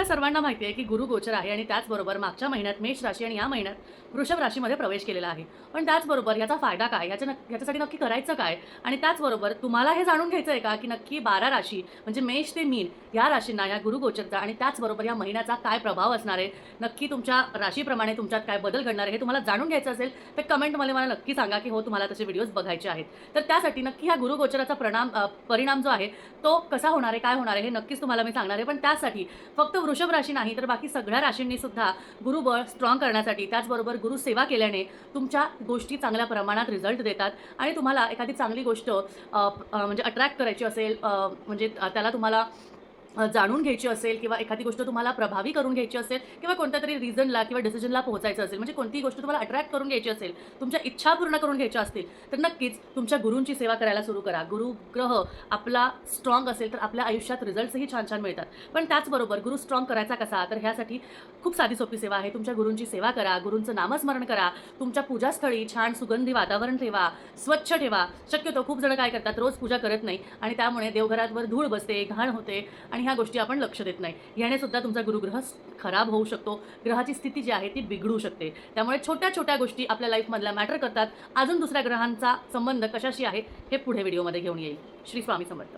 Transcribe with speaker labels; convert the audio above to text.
Speaker 1: आपल्या सर्वांना माहिती आहे की गुरु गोचर आहे आणि त्याचबरोबर मागच्या महिन्यात मेष राशी आणि या महिन्यात वृषभ राशीमध्ये प्रवेश केलेला आहे. पण त्याचबरोबर याचा फायदा काय? याच्या नक्की याच्यासाठी नक्की करायचं काय? आणि त्याचबरोबर तुम्हाला हे जाणून घ्यायचं आहे का की नक्की बारा राशी म्हणजे मेष ते मीन या राशींना या गुरु गोचरचा आणि त्याचबरोबर या महिन्याचा काय प्रभाव असणार आहे? नक्की तुमच्या राशीप्रमाणे तुमच्यात काय बदल घडणार आहे हे तुम्हाला जाणून घ्यायचं असेल तर कमेंटमध्ये मला नक्की सांगा की हो तुम्हाला तसे व्हिडिओज बघायचे आहेत. तर त्यासाठी नक्की ह्या गुरु गोचराचा परिणाम परिणाम जो आहे तो कसा होणार आहे काय होणार आहे हे नक्कीच तुम्हाला मी सांगणार आहे. पण त्यासाठी फक्त वृषभ राशी नाही तर बाकी सगळ्या राशींनी सुद्धा गुरुबळ स्ट्रॉंग करण्यासाठी त्याचबरोबर गुरुसेवा केल्याने तुमच्या गोष्टी चांगल्या प्रमाणात रिझल्ट देतात. आणि तुम्हाला एखादी चांगली गोष्ट म्हणजे अट्रॅक्ट करायची असेल म्हणजे त्याला तुम्हाला जाणून घ्यायची असेल किंवा एखादी गोष्ट तुम्हाला प्रभावी करून घ्यायची असेल किंवा कोणत्या तरी रिझनला किंवा डिसिजनला पोहोचायचं असेल म्हणजे कोणतीही गोष्ट तुम्हाला अट्रॅक्ट करून घ्यायची असेल तुमच्या इच्छा पूर्ण करून घ्यायच्या असतील तर नक्कीच तुमच्या गुरूंची सेवा करायला सुरू करा. गुरु ग्रह आपला स्ट्रॉंग असेल तर आपल्या आयुष्यात रिझल्ट्सही छान छान मिळतात. पण त्याचबरोबर गुरु स्ट्रॉंग करायचा कसा तर ह्यासाठी खूप साधी सोपी सेवा आहे. तुमच्या गुरूंची सेवा करा गुरूंचं नामस्मरण करा तुमच्या पूजास्थळी छान सुगंधी वातावरण ठेवा स्वच्छ ठेवा. शक्यतो खूप जण काय करतात रोज पूजा करत नाही आणि त्यामुळे देवघरातवर धूळ बसते घाण होते आणि आणि ह्या गोष्टी आपण लक्ष देत नाही. याने सुद्धा तुमचा गुरुग्रह खराब होऊ शकतो. ग्रहाची स्थिती जी आहे ती बिघडू शकते. त्यामुळे छोट्या छोट्या गोष्टी आपल्या लाईफमधल्या मॅटर करतात. अजून दुसऱ्या ग्रहांचा संबंध कशाशी आहे हे पुढे व्हिडिओमध्ये घेऊन येईल. श्री स्वामी समर्थ.